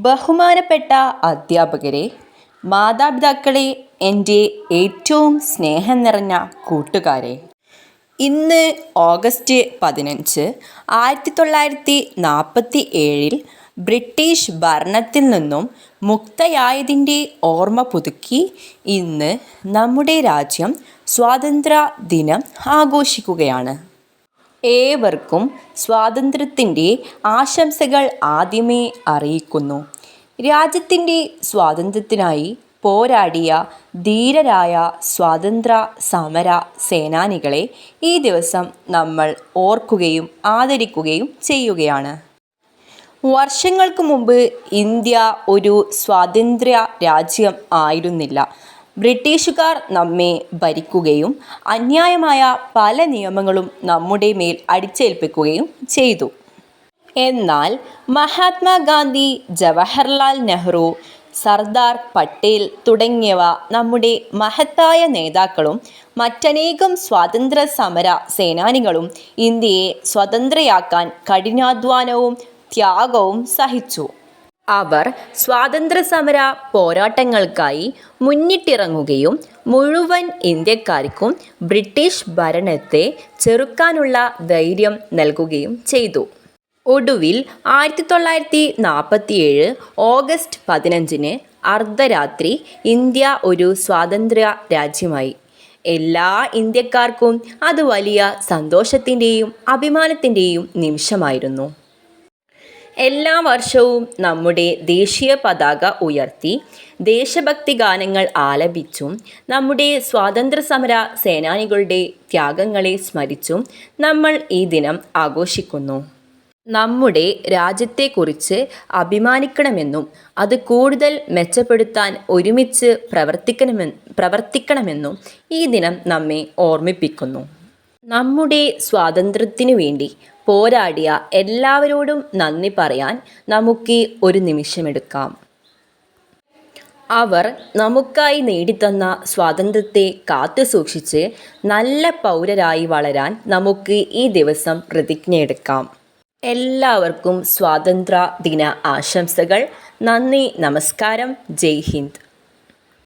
ബഹുമാനപ്പെട്ട അധ്യാപകരെ മാതാപിതാക്കളെ എന്റെ ഏറ്റവും സ്നേഹം നിറഞ്ഞ കൂട്ടുകാരെ ഇന്ന് ഓഗസ്റ്റ് പതിനഞ്ച് ആയിരത്തി തൊള്ളായിരത്തി നാൽപ്പത്തി ഏഴിൽ ബ്രിട്ടീഷ് ഭരണത്തിൽ നിന്നും മുക്തയായതിന്റെ ഓർമ്മ പുതുക്കി ഇന്ന് നമ്മുടെ രാജ്യം സ്വാതന്ത്ര്യ ദിനം ആഘോഷിക്കുകയാണ്. ഏവർക്കും സ്വാതന്ത്ര്യത്തിന്റെ ആശംസകൾ ആദ്യമേ അറിയിക്കുന്നു. രാജ്യത്തിന്റെ സ്വാതന്ത്ര്യത്തിനായി പോരാടിയ ധീരരായ സ്വാതന്ത്ര്യ സമര സേനാനികളെ ഈ ദിവസം നമ്മൾ ഓർക്കുകയും ആദരിക്കുകയും ചെയ്യുകയാണ്. വർഷങ്ങൾക്ക് മുമ്പ് ഇന്ത്യ ഒരു സ്വാതന്ത്ര്യ രാജ്യം ആയിരുന്നില്ല. ബ്രിട്ടീഷുകാർ നമ്മെ ഭരിക്കുകയും അന്യായമായ പല നിയമങ്ങളും നമ്മുടെ മേൽ അടിച്ചേൽപ്പിക്കുകയും ചെയ്തു. എന്നാൽ മഹാത്മാഗാന്ധി ജവഹർലാൽ നെഹ്റു സർദാർ പട്ടേൽ തുടങ്ങിയവ നമ്മുടെ മഹത്തായ നേതാക്കളും മറ്റനേകം സ്വാതന്ത്ര്യ സമര സേനാനികളും ഇന്ത്യയെ സ്വതന്ത്രയാക്കാൻ കഠിനാധ്വാനവും ത്യാഗവും സഹിച്ചു. അവർ സ്വാതന്ത്ര്യസമര പോരാട്ടങ്ങൾക്കായി മുന്നിട്ടിറങ്ങുകയും മുഴുവൻ ഇന്ത്യക്കാർക്കും ബ്രിട്ടീഷ് ഭരണത്തെ ചെറുക്കാനുള്ള ധൈര്യം നൽകുകയും ചെയ്തു. ഒടുവിൽ ആയിരത്തി തൊള്ളായിരത്തി നാൽപ്പത്തിയേഴ് ഓഗസ്റ്റ് പതിനഞ്ചിന് അർദ്ധരാത്രി ഇന്ത്യ ഒരു സ്വാതന്ത്ര്യ രാജ്യമായി. എല്ലാ ഇന്ത്യക്കാർക്കും അത് വലിയ സന്തോഷത്തിന്റെയും അഭിമാനത്തിന്റെയും നിമിഷമായിരുന്നു. എല്ലാ വർഷവും നമ്മുടെ ദേശീയ പതാക ഉയർത്തി ദേശഭക്തി ഗാനങ്ങൾ ആലപിച്ചും നമ്മുടെ സ്വാതന്ത്ര്യസമര സേനാനികളുടെ ത്യാഗങ്ങളെ സ്മരിച്ചും നമ്മൾ ഈ ദിനം ആഘോഷിക്കുന്നു. നമ്മുടെ രാജ്യത്തെക്കുറിച്ച് അഭിമാനിക്കണമെന്നും അത് കൂടുതൽ മെച്ചപ്പെടുത്താൻ ഒരുമിച്ച് പ്രവർത്തിക്കണമെ പ്രവർത്തിക്കണമെന്നും ഈ ദിനം നമ്മെ ഓർമ്മിപ്പിക്കുന്നു. നമ്മുടെ സ്വാതന്ത്ര്യത്തിനു വേണ്ടി പോരാടിയ എല്ലാവരോടും നന്ദി പറയാൻ നമുക്ക് ഒരു നിമിഷമെടുക്കാം. അവർ നമുക്കായി നേടിത്തന്ന സ്വാതന്ത്ര്യത്തെ കാത്തു സൂക്ഷിച്ച് നല്ല പൗരരായി വളരാൻ നമുക്ക് ഈ ദിവസം പ്രതിജ്ഞയെടുക്കാം. എല്ലാവർക്കും സ്വാതന്ത്ര്യ ദിന ആശംസകൾ. നന്ദി നമസ്കാരം. ജയ് ഹിന്ദ്.